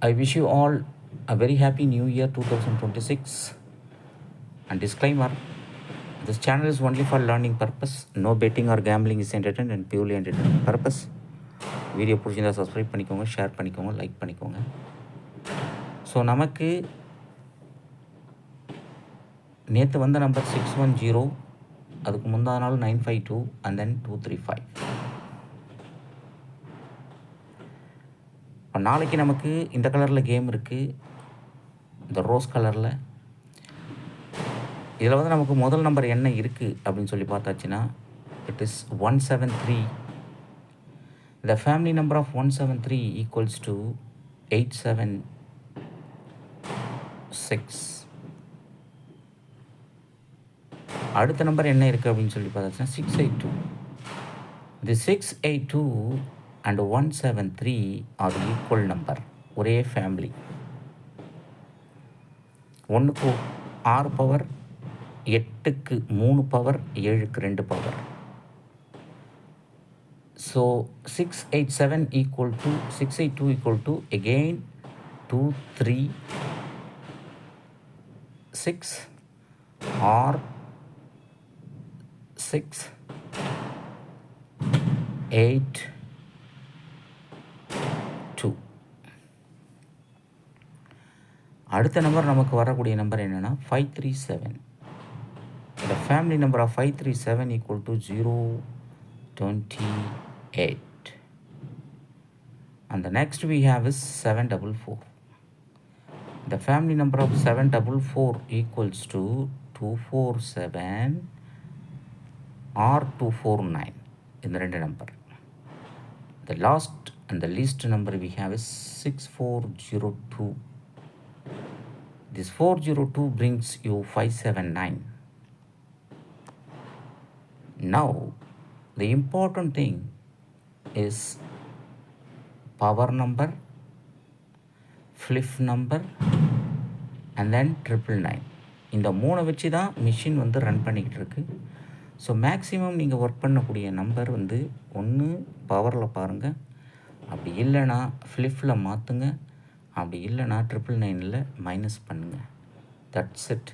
I wish you all a very happy new year 2026. And disclaimer this channel is only for learning purpose. No betting or gambling is entertained and purely entertainment purpose. Video பிடிச்சிருந்தா subscribe பண்ணிக்கோங்க share பண்ணிக்கோங்க like பண்ணிக்கோங்க so நமக்கு நேற்று வந்த number six one zero அதுக்கு முந்தா நாள் nine five two and then two three five இப்போ நாளைக்கு நமக்கு இந்த கலரில் கேம் இருக்குது இந்த ரோஸ் கலரில் இதில் வந்து நமக்கு முதல் நம்பர் என்ன இருக்குது அப்படின்னு சொல்லி பார்த்தாச்சுன்னா it is one seven three the family number of one seven three equals to eight seven six அடுத்த நம்பர் என்ன இருக்குது அப்படின்னு சொல்லி பார்த்தாச்சுன்னா six eight two the six eight two and one seven three are equal number ஒரே family ஒன்றுக்கு ஆறு power எட்டுக்கு மூணு பவர் ஏழுக்கு ரெண்டு power so six eight seven equal to six eight two equal to again two three six or six eight two அடுத்த number நமக்கு வரக்கூடிய நம்பர் என்னென்னா ஃபைவ் த்ரீ செவன் இந்த family number of five three seven equal to zero twenty eight அந்த next we have is seven double four the family number of seven double four the two number of 744 equals to 247 or 249 in the render number. The least number the have is six four zero two this 402 brings you 579 now the important thing is power number flip number and then triple nine. இந்த மூணை வச்சு தான் machine வந்து run பண்ணிக்கிட்டு இருக்கு. So maximum நீங்கள் work பண்ணக்கூடிய number வந்து ஒன்று பவரில் பாருங்கள் அப்படி இல்லைன்னா ஃப்ளிஃபில் மாற்றுங்க அப்படி இல்லைனா ட்ரிபிள் நைனில் மைனஸ் பண்ணுங்கள் தட்ஸ் இட்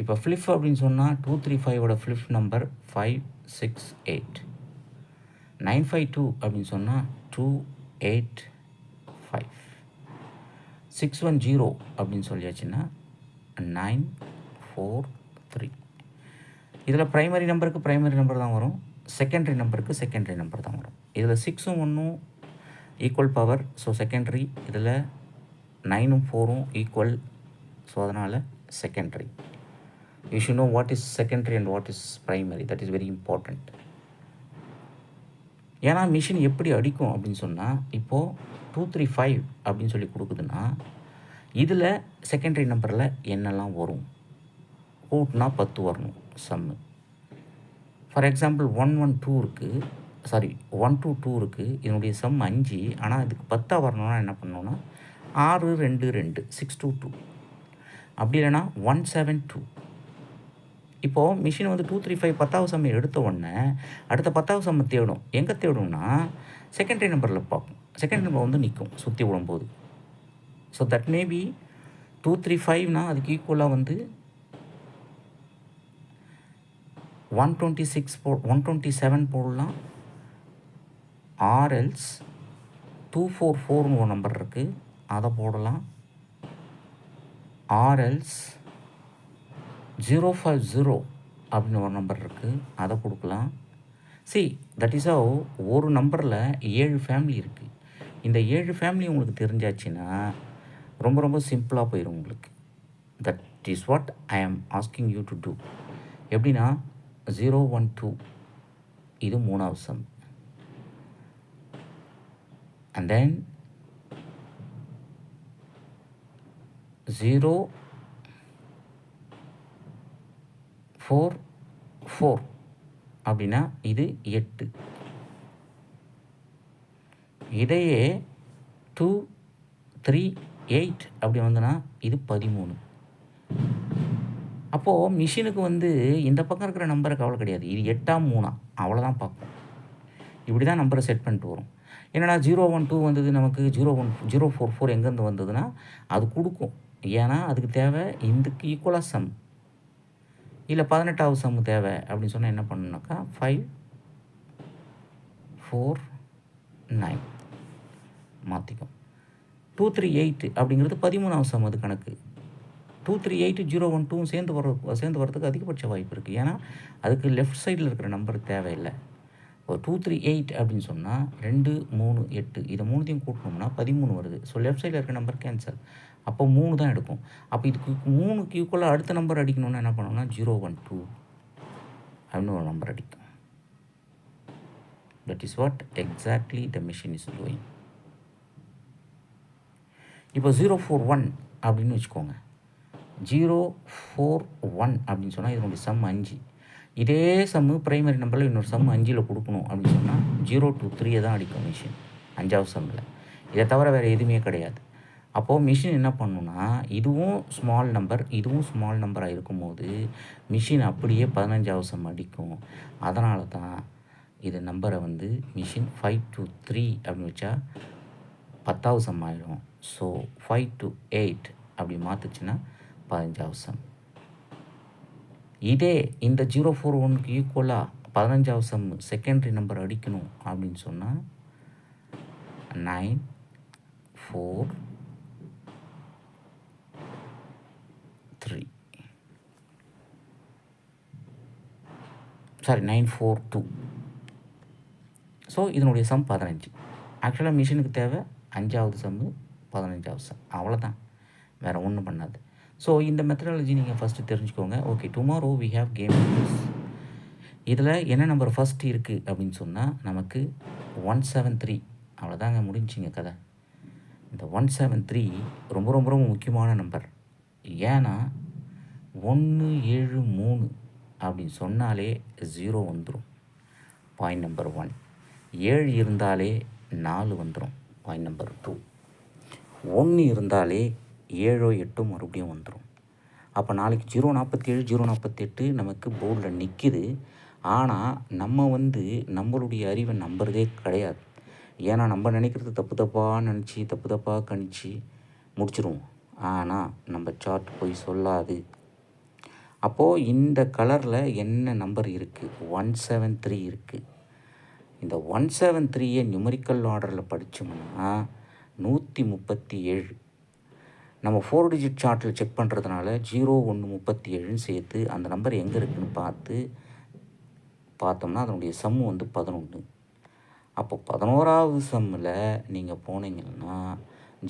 இப்போ ஃப்ளிப் அப்படின்னு சொன்னால் two three ஃபைவோட flip number five six eight nine five two அப்படின்னு சொன்னால் two eight five six one zero அப்படின்னு சொல்லியாச்சுன்னா நைன் ஃபோர் த்ரீ இதில் ப்ரைமரி நம்பருக்கு ப்ரைமரி நம்பர் தான் வரும். செகண்டரி நம்பருக்கு செகண்டரி நம்பர் தான் வரும். இதில் சிக்ஸும் ஒன்றும் ஈக்குவல் பவர் ஸோ செகண்ட்ரி இதில் நைனும் ஃபோரும் ஈக்குவல் ஸோ அதனால் secondary you should know what is secondary and what is primary that is very important ஏன்னா மிஷின் எப்படி அடிக்கும் அப்படின்னு சொன்னால் இப்போது டூ த்ரீ ஃபைவ் அப்படின்னு சொல்லி கொடுக்குதுன்னா இதில் செகண்டரி நம்பரில் என்னெல்லாம் வரும்? கூட்டினா பத்து வரணும் sum for example one one two இருக்குது சாரி ஒன் டூ டூ இருக்குது இதனுடைய சம் அஞ்சு. ஆனால் இதுக்கு பத்தாக வரணும்னா என்ன பண்ணணும்னா ஆறு ரெண்டு ரெண்டு சிக்ஸ் டூ டூ அப்படி இல்லைன்னா ஒன் செவன் டூ இப்போது மிஷின் வந்து டூ த்ரீ ஃபைவ் பத்தாவது சம்மை எடுத்த உடனே அடுத்த பத்தாவது சம்மை தேடும் எங்கே தேடும்னா செகண்டரி நம்பரில் பார்க்கும் செகண்ட் நம்பர் வந்து நிற்கும் சுற்றி விடும்போது so that maybe two three ஃபைவ்னா அதுக்கு ஈக்குவலாக வந்து ஒன் டுவெண்ட்டி சிக்ஸ் போ ஒன் டுவெண்ட்டி செவன் போடலாம். ஆர்எல்ஸ் டூ ஃபோர் ஃபோர்னு ஒரு நம்பர் இருக்குது அதை போடலாம். ஆர்எல்ஸ் ஜீரோ ஃபைவ் ஜீரோ அப்படின்னு ஒரு நம்பர் இருக்குது அதை கொடுக்கலாம். சி தட் இஸ் ஆ ஒரு நம்பரில் ஏழு ஃபேமிலி இருக்குது இந்த ஏழு ஃபேமிலி உங்களுக்கு தெரிஞ்சாச்சுன்னா ரொம்ப ரொம்ப சிம்பிளாக போயிடும் உங்களுக்கு. That is what I am asking you to do எப்படின்னா ஜீரோ ஒன் டூ இது மூணாவது sum and then zero four four அப்படின்னா இது எட்டு. இதையே டூ த்ரீ எயிட் அப்படி வந்தனா இது பதிமூணு. அப்போது மிஷினுக்கு வந்து இந்த பக்கம் இருக்கிற நம்பருக்கு அவ்வளோ கிடையாது. இது எட்டாம் மூணா. அவ்வளோதான் பார்ப்போம். இப்படி தான் நம்பரை செட் பண்ணிட்டு வரும். என்னடா ஜீரோ ஒன் டூ வந்தது நமக்கு zero one zero four four எங்கேருந்து வந்ததுன்னா அது கொடுக்கும். ஏன்னா அதுக்கு தேவை இந்துக்கு ஈக்குவலாக சம் இல்லை பதினெட்டாவது சம் தேவை அப்படின்னு சொன்னால் என்ன பண்ணணுனாக்கா ஃபைவ் ஃபோர் நைன் மாற்றிக்கும் டூ த்ரீ எயிட் அப்படிங்கிறது பதிமூணாவது சம் அது கணக்கு. Two three eight zero one டூவும் சேர்ந்து வர சேர்ந்து வரதுக்கு அதிகபட்ச வாய்ப்பு இருக்குது ஏன்னா அதுக்கு லெஃப்ட் சைடில் இருக்கிற நம்பர் தேவையில்லை. ஒரு டூ த்ரீ எயிட் அப்படின்னு சொன்னால் ரெண்டு மூணு எட்டு இதை மூணுத்தையும் கூட்டணும்னா பதிமூணு வருது. ஸோ லெஃப்ட் சைடில் இருக்க நம்பர் கேன்சல் அப்போ மூணு தான் எடுக்கும். அப்போ இதுக்கு மூணுக்கு ஈக்குவலாக அடுத்த நம்பர் அடிக்கணும்னா என்ன பண்ணணும்னா ஜீரோ ஒன் டூ அப்படின்னு ஒரு நம்பர் அடிக்கும். That is what exactly the machine is doing இப்போ ஜீரோ ஃபோர் ஒன் அப்படின்னு வச்சுக்கோங்க. ஜீரோ ஃபோர் ஒன் அப்படின்னு சொன்னால் இதனுடைய சம் அஞ்சு. இதே சம்மு ப்ரைமரி நம்பரில் இன்னொரு சம் அஞ்சில் கொடுக்கணும் அப்படின்னு சொன்னால் ஜீரோ டூ த்ரீயை தான் அடிக்கும் மிஷின் அஞ்சாவது சம்மில் இதை தவிர வேறு எதுவுமே கிடையாது. அப்போது மிஷின் என்ன பண்ணுன்னா இதுவும் ஸ்மால் நம்பர் இதுவும் ஸ்மால் நம்பராக இருக்கும்போது மிஷின் அப்படியே பதினஞ்சாவது சம் அடிக்கும். அதனால தான் இது நம்பரை வந்து மிஷின் ஃபைவ் டூ த்ரீ அப்படின்னு வச்சா பத்தாவது சம் ஆகிடும் ஸோ ஃபைவ் டு எயிட் அப்படி மாற்றுச்சுன்னா பதினஞ்சாவது சம் இதே இந்த ஜீரோ ஃபோர் ஒனுக்கு ஈக்குவலாக பதினஞ்சாவது சம் செகண்டரி நம்பர் அடிக்கணும் அப்படின்னு சொன்னால் nine four three sorry nine four two so இதனுடைய சம் பதினஞ்சு. ஆக்சுவலாக மிஷினுக்கு தேவை அஞ்சாவது சம்மு பதினஞ்சாவது சம் அவ்வளோதான் வேறு ஒன்றும் பண்ணாது. ஸோ இந்த மெத்தடாலஜி நீங்கள் ஃபஸ்ட்டு தெரிஞ்சுக்கோங்க. Okay tomorrow we have game இதில் என்ன நம்பர் ஃபஸ்ட் இருக்குது அப்படின்னு சொன்னால் நமக்கு ஒன் செவன் த்ரீ அவ்வளோதாங்க முடிஞ்சிங்க கதை. இந்த ஒன் செவன் த்ரீ ரொம்ப ரொம்ப ரொம்ப முக்கியமான நம்பர் ஏன்னா ஒன்று ஏழு மூணு அப்படின்னு சொன்னாலே ஜீரோ வந்துடும் பாயிண்ட் நம்பர் ஒன் ஏழு இருந்தாலே நாலு வந்துடும் பாயிண்ட் நம்பர் டூ ஒன்று இருந்தாலே ஏழோ எட்டோ மறுபடியும் வந்துடும் அப்போ நாளைக்கு ஜீரோ நாற்பத்தேழு ஜீரோ நாற்பத்தெட்டு நமக்கு போர்டில் நிற்கிது ஆனால் நம்ம வந்து நம்மளுடைய அறிவை நம்புறதே கிடையாது. ஏன்னா நம்ம நினைக்கிறது தப்பு தப்பாக நினச்சி தப்பு தப்பாக கணிச்சு முடிச்சிருவோம். ஆனால் நம்ம சார்ட் போய் சொல்லாது. அப்போது இந்த கலரில் என்ன நம்பர் இருக்குது ஒன் செவன் த்ரீ இருக்குது இந்த ஒன் செவன் த்ரீயை நியூமரிக்கல் ஆர்டரில் படித்தோம்னா நூற்றி முப்பத்தி ஏழு நம்ம ஃபோர் டிஜிட் சார்ட்டில் செக் பண்ணுறதுனால ஜீரோ ஒன்று முப்பத்தி ஏழுன்னு சேர்த்து அந்த நம்பர் எங்கே இருக்குதுன்னு பார்த்து பார்த்தோம்னா அதனுடைய சம்மு வந்து பதினொன்று அப்போ பதினோராவது சம்மில் நீங்கள் போனீங்கன்னா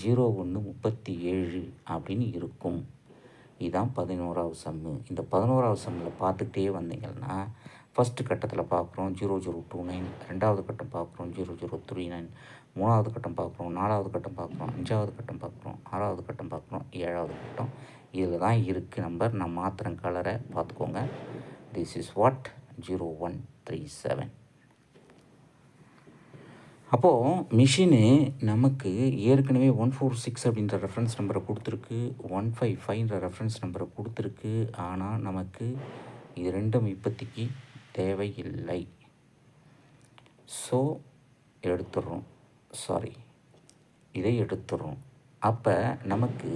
ஜீரோ ஒன்று முப்பத்தி ஏழு அப்படின்னு இருக்கும். இதுதான் பதினோராவது சம்மு இந்த பதினோராவது சம்மில் பார்த்துக்கிட்டே வந்தீங்கன்னா ஃபஸ்ட்டு கட்டத்தில் பார்க்குறோம் ஜீரோ ஜீரோ டூ நைன் ரெண்டாவது கட்டம் பார்க்குறோம் ஜீரோ ஜீரோ த்ரீ நைன் மூணாவது கட்டம் பார்க்குறோம் நாலாவது கட்டம் பார்க்குறோம் அஞ்சாவது கட்டம் பார்க்குறோம் ஆறாவது கட்டம் பார்க்குறோம் ஏழாவது கட்டம். இதில் தான் இருக்குது நம்பர் நான் மாத்திரம் கலரை பார்த்துக்கோங்க. This is what zero one three seven அப்போது மிஷினு நமக்கு ஏற்கனவே ஒன் ஃபோர் சிக்ஸ் அப்படின்ற ரெஃபரன்ஸ் நம்பரை கொடுத்துருக்கு. ஒன் ஃபைவ் ஃபைவ்ன்ற ரெஃபரன்ஸ் நம்பரை கொடுத்துருக்கு. ஆனால் நமக்கு இது ரெண்டும் இப்போதைக்கு தேவையில்லை. ஸோ எடுத்துடுறோம் சாரி இதை எடுத்துடுறோம் அப்போ நமக்கு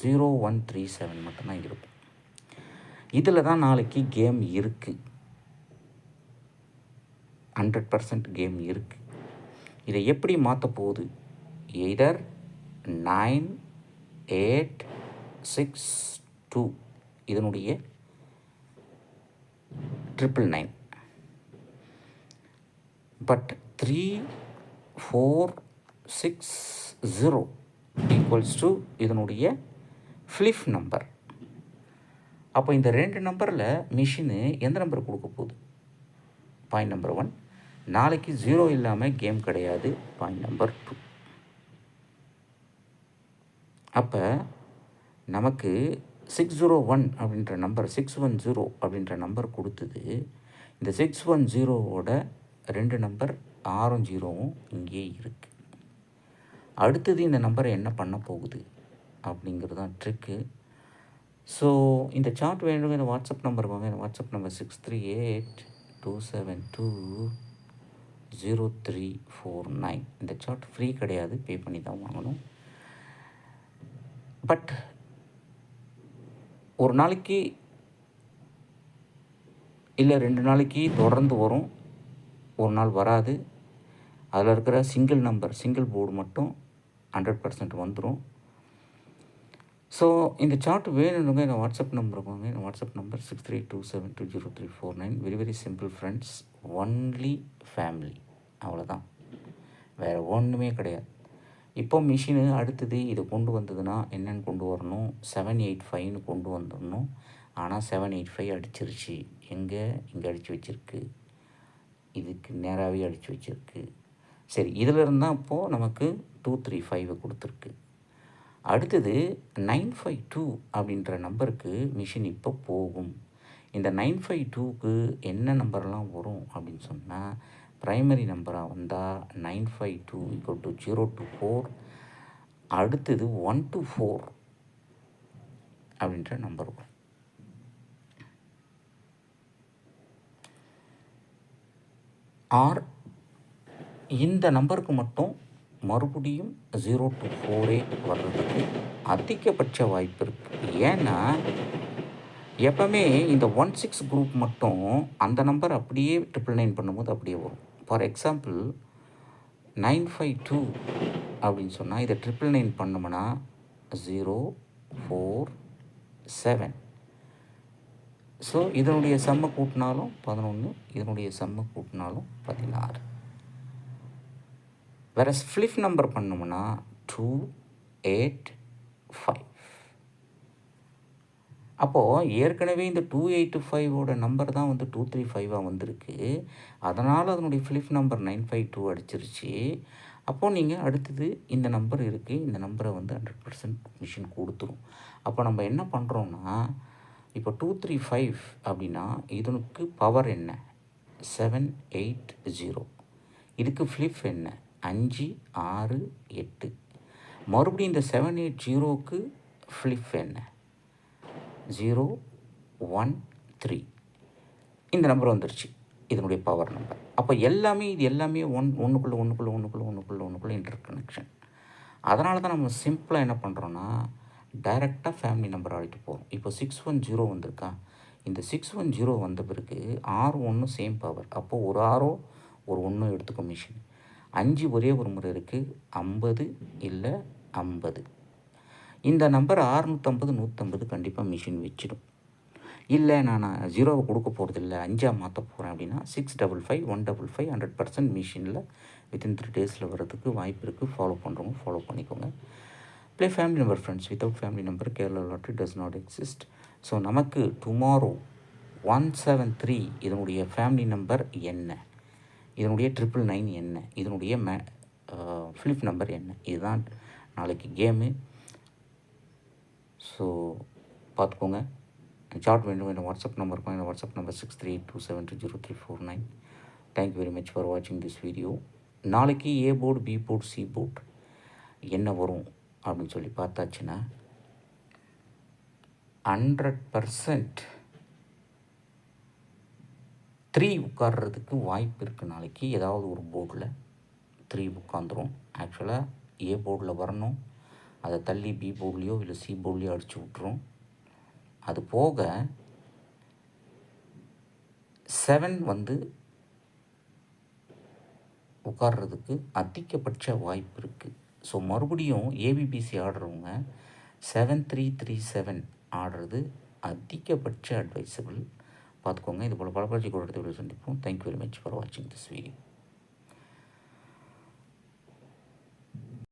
ஜீரோ ஒன் த்ரீ செவன் மட்டும்தான் இருக்கும். இதில் தான் நாளைக்கு கேம் இருக்குது ஹண்ட்ரட் பர்சன்ட் கேம் இருக்குது இதை எப்படி மாற்ற போகுது? Either nine eight six two இதனுடைய triple nine but three four six zero equals to இதனுடைய ஃப்ளிஃப் நம்பர் அப்போ இந்த ரெண்டு நம்பரில் மிஷினு எந்த நம்பர் கொடுக்க போகுது? பாயிண்ட் நம்பர் ஒன் நாளைக்கு ஜீரோ இல்லாமல் கேம் கிடையாது. பாயிண்ட் நம்பர் டூ அப்போ நமக்கு சிக்ஸ் ஜீரோ ஒன் அப்படின்ற நம்பர் சிக்ஸ் ஒன் ஜீரோ அப்படின்ற நம்பர் கொடுத்தது. இந்த சிக்ஸ் ஒன் ஜீரோவோட ரெண்டு நம்பர் ஆறும் ஜீரோவும் இங்கே இருக்குது அடுத்தது இந்த நம்பரை என்ன பண்ண போகுது அப்படிங்கிறது தான் ட்ரிக்கு. ஸோ இந்த சார்ட் வேணும் இந்த வாட்ஸ்அப் நம்பர் வாங்க இந்த WhatsApp number six three eight two seven two zero three four nine இந்த சார்ட் ஃப்ரீ கிடையாது பே பண்ணி தான் வாங்கணும். பட் ஒரு நாளைக்கு இல்லை ரெண்டு நாளைக்கு தொடர்ந்து வரும். ஒரு நாள் வராது. அதில் இருக்கிற சிங்கிள் நம்பர் சிங்கிள் போர்டு மட்டும் ஹண்ட்ரட் பர்சன்ட் வந்துடும் ஸோ இந்த சார்ட் வேணுங்க என் வாட்ஸ்அப் நம்பர் வாங்க. என் WhatsApp number six three two seven two zero three four nine very very simple friends only family அவ்வளோதான் வேறு ஒன்றுமே கிடையாது. இப்போ மிஷினு அடுத்தது இதை கொண்டு வந்ததுன்னா என்னென்னு கொண்டு வரணும்? செவன் எயிட் ஃபைவ்னு கொண்டு வந்துடணும். ஆனால் செவன் எயிட் ஃபைவ் அடிச்சிருச்சு. எங்கே? இங்கே அடித்து வச்சுருக்கு. இதுக்கு நேராகவே அடித்து வச்சுருக்கு. சரி இதில் இருந்தால் இப்போது நமக்கு டூ த்ரீ ஃபைவை கொடுத்துருக்கு. அடுத்தது நைன் ஃபைவ் டூ அப்படின்ற நம்பருக்கு மிஷின் இப்போ போகும். இந்த நைன் ஃபைவ் டூக்கு என்ன நம்பர்லாம் வரும் அப்படின்னு சொன்னால் ப்ரைமரி நம்பராக வந்தால் nine five two equal to zero two four அடுத்தது ஒன் டூ ஃபோர் அப்படின்ற நம்பர் வரும். ஆர். இந்த நம்பருக்கு மட்டும் மறுபடியும் ஜீரோ டு ஃபோரே வர்றதுக்கு அதிகபட்ச வாய்ப்பு இருக்குது ஏன்னா எப்போவுமே இந்த ஒன் சிக்ஸ் குரூப் மட்டும் அந்த நம்பர் அப்படியே ட்ரிபிள் நைன் பண்ணும்போது அப்படியே வரும். For example nine five two அப்படின்னு சொன்னால் இதை ட்ரிபிள் நைன் பண்ணோம்னா ஜீரோ ஃபோர் செவன் ஸோ இதனுடைய செம்ம கூட்டினாலும் பதினொன்று இதனுடைய செம்ம கூட்டினாலும் பதினாறு. வேறு ஃப்ளிப் நம்பர் பண்ணோம்னா டூ எயிட் ஃபைவ் அப்போது ஏற்கனவே இந்த டூ எயிட்டு ஃபைவோட நம்பர் தான் வந்து டூ த்ரீ ஃபைவாக வந்திருக்கு. அதனால் அதனுடைய flip number nine five two அடிச்சிருச்சு. அப்போது நீங்கள் அடுத்தது இந்த நம்பர் இருக்குது இந்த நம்பரை வந்து ஹண்ட்ரட் பர்சன்ட் மிஷின் கொடுத்துரும். அப்போ நம்ம என்ன பண்ணுறோன்னா இப்போ டூ த்ரீ ஃபைவ் அப்படின்னா இதனுக்கு பவர் என்ன? செவன் எயிட் ஜீரோ இதுக்கு ஃப்ளிப் என்ன? அஞ்சு ஆறு எட்டு. மறுபடியும் இந்த செவன் எயிட் ஜீரோவுக்கு ஃப்ளிப் என்ன? ஜீரோ ஒன் த்ரீ இந்த நம்பர் வந்துருச்சு. இதனுடைய பவர் நம்பர் அப்போ எல்லாமே இது எல்லாமே ஒன் ஒன்றுக்குள்ளே ஒன்றுக்குள்ளே ஒன்றுக்குள்ளே ஒன்றுக்குள்ளே ஒன்றுக்குள்ளே இன்டர் கனெக்ஷன் அதனால தான் நம்ம சிம்பிளாக என்ன பண்ணுறோன்னா டைரெக்டாக ஃபேமிலி நம்பர் அழைக்க போகிறோம் இப்போ சிக்ஸ் ஒன் ஜீரோ வந்திருக்கா? இந்த சிக்ஸ் ஒன் ஜீரோ வந்த பிறகு ஆறு ஒன்று சேம் பவர் அப்போது ஒரு ஆறோ ஒரு ஒன்றும் எடுத்துக்கோ மிஷின் அஞ்சு ஒரே ஒரு முறை இருக்குது ஐம்பது இல்லை ஐம்பது. இந்த நம்பர் ஆறுநூற்றம்பது நூற்றம்பது கண்டிப்பாக மிஷின் வச்சிடும். இல்லை நான் ஜீரோவை கொடுக்க போகிறது இல்லை அஞ்சாக மாற்ற போகிறேன் அப்படின்னா six double five one double five hundred percent மிஷினில் வித்தின் த்ரீ டேஸில் வர்றதுக்கு வாய்ப்பு இருக்குது ஃபாலோ பண்ணுறவங்க ஃபாலோ பண்ணிக்கோங்க. Play family number friends without family number Kerala lottery does not exist so நமக்கு டுமாரோ ஒன் செவன் த்ரீ இதனுடைய ஃபேமிலி நம்பர் என்ன? இதனுடைய ட்ரிபிள் நைன் என்ன? இதனுடைய மே ஃப்ளிப் நம்பர் என்ன? இதுதான் நாளைக்கு கேமு ஸோ பார்த்துக்கோங்க. சார்ட் வேண்டும் என்ன வாட்ஸ்அப் நம்பர் இருக்கும். WhatsApp number six three two seven two zero three four nine thank you very much for வாட்சிங் திஸ் வீடியோ நாளைக்கு A board B board C board என்ன வரும்? அப்படின்னு சொல்லி பார்த்தாச்சுன்னா ஹண்ட்ரட் பர்சன்ட் த்ரீ உட்கார்றதுக்கு வாய்ப்பு இருக்குது நாளைக்கு. ஏதாவது ஒரு போர்டில் த்ரீ உட்காந்துரும் ஆக்சுவலாக ஏ போர்டில் வரணும். அதை தள்ளி பி போர்ட்லேயோ இல்லை சி போர்ட்லேயோ அடித்து விட்ரும் அது போக செவன் வந்து உட்கார்றதுக்கு அதிகபட்ச வாய்ப்பு இருக்குது ஸோ மறுபடியும் ஏபிபிசி ஆடுறவங்க செவன் த்ரீ த்ரீ செவன் ஆடுறது அதிகபட்ச அட்வைசபிள் பார்த்துக்கோங்க இது போல் பல கூட எடுத்து சந்திப்போம் thank you very much for வாட்சிங் திஸ் வீடியோ